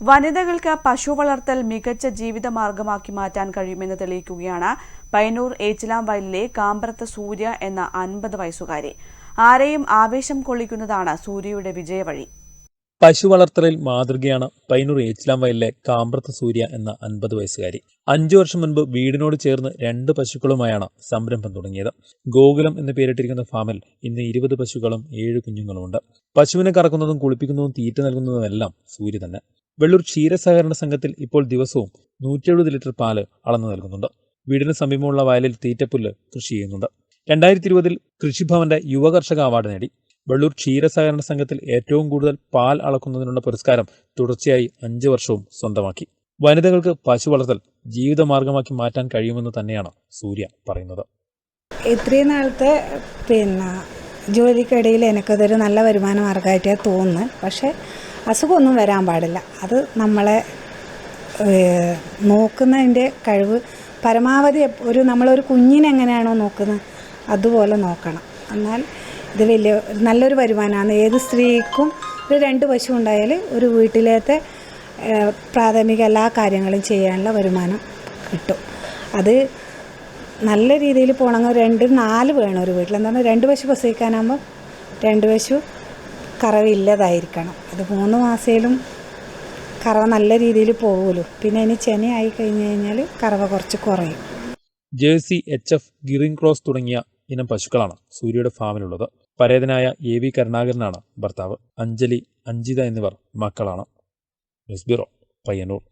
വനിതകൾക്ക് പശു വളർത്തൽ മികച്ച ജീവിതമാർഗമാക്കി മാറ്റാൻ കഴിയുമെന്ന് തെളിയിക്കുകയാണ് പയ്യന്നൂർ ഏച്ചിലാം വയലിലെ കാമ്പ്രത്ത് സൂര്യ എന്ന അൻപത് വയസ്സുകാരി. ആരെയും ആവേശം കൊള്ളിക്കുന്നതാണ് സൂര്യയുടെ വിജയവഴി പശു വളർത്തലിൽ മാതൃകയാണ് പൈനൂർ ഏച്ചിലാം വയലിലെ കാമ്പ്രത്ത് സൂര്യ എന്ന അൻപത് വയസ്സുകാരി. അഞ്ചു വർഷം മുൻപ് വീടിനോട് ചേർന്ന് രണ്ട് പശുക്കളുമായാണ് സംരംഭം തുടങ്ങിയത്. ഗോകുലം എന്ന് പേരിട്ടിരിക്കുന്ന ഫാമിൽ ഇന്ന് ഇരുപത് പശുക്കളും ഏഴ് കുഞ്ഞുങ്ങളുമുണ്ട്. പശുവിനെ കറക്കുന്നതും കുളിപ്പിക്കുന്നതും തീറ്റ നൽകുന്നതും എല്ലാം സൂര്യ തന്നെ. വെള്ളൂർ ക്ഷീരസഹകരണ സംഘത്തിൽ ഇപ്പോൾ ദിവസവും നൂറ്റി എഴുപത് ലിറ്റർ പാൽ അളന്നു നൽകുന്നുണ്ട്. വീടിന് സമീപമുള്ള വയലിൽ തീറ്റപ്പുല്ല് കൃഷി ചെയ്യുന്നുണ്ട്. രണ്ടായിരത്തി ഇരുപതിൽ കൃഷിഭവന്റെ യുവ കർഷക അവാർഡ് നേടി. വെള്ളൂർ ക്ഷീരസഹകരണ സംഘത്തിൽ ഏറ്റവും കൂടുതൽ പാൽ അളക്കുന്നതിനുള്ള പുരസ്കാരം തുടർച്ചയായി അഞ്ച് വർഷവും സ്വന്തമാക്കി. വനിതകൾക്ക് പശു വളർത്തൽ ജീവിതമാർഗമാക്കി മാറ്റാൻ കഴിയുമെന്ന് തന്നെയാണ് സൂര്യ പറയുന്നത്. ഇത്രയും നാളത്തെ പിന്നെ ജോലിക്കിടയിൽ എനിക്കതൊരു നല്ല വരുമാന മാർഗമായിട്ടേ തോന്നുന്നു. പക്ഷേ അസുഖമൊന്നും വരാൻ പാടില്ല. അത് നമ്മളെ നോക്കുന്നതിന്റെ കഴിവ് പരമാവധി ഒരു നമ്മളൊരു കുഞ്ഞിനെങ്ങനെയാണോ നോക്കുന്നത് അതുപോലെ നോക്കണം. എന്നാൽ ഇത് വലിയ നല്ലൊരു വരുമാനമാണ്. ഏത് സ്ത്രീക്കും ഒരു രണ്ട് പശു ഉണ്ടായാൽ ഒരു വീട്ടിലത്തെ പ്രാഥമിക എല്ലാ കാര്യങ്ങളും ചെയ്യാനുള്ള വരുമാനം കിട്ടും. അത് നല്ല രീതിയിൽ പോകണമെങ്കിൽ രണ്ട് നാല് വേണം ഒരു വീട്ടിൽ. എന്താണ് രണ്ട് പശു പ്രസവിക്കാനാകുമ്പോൾ രണ്ട് പശു കറവില്ലതായിരിക്കണം അത് മൂന്ന് മാസയിലും കറവ നല്ല രീതിയിൽ പോകുമല്ലോ പിന്നെ ഇനി ചെനയായി കഴിഞ്ഞു കഴിഞ്ഞാൽ കറവ കുറച്ച് കുറയും. ജേഴ്സി എച്ച് എഫ് ഗിറിംഗ് ക്രോസ് തുടങ്ങിയ ഇനം പശുക്കളാണ് സൂര്യയുടെ ഫാമിലുള്ളത്. പരേതനായ എ വി കരുണാകരനാണ് ഭർത്താവ്. അഞ്ജലി അഞ്ജിത എന്നിവർ മക്കളാണ്. News bureau Payyanur.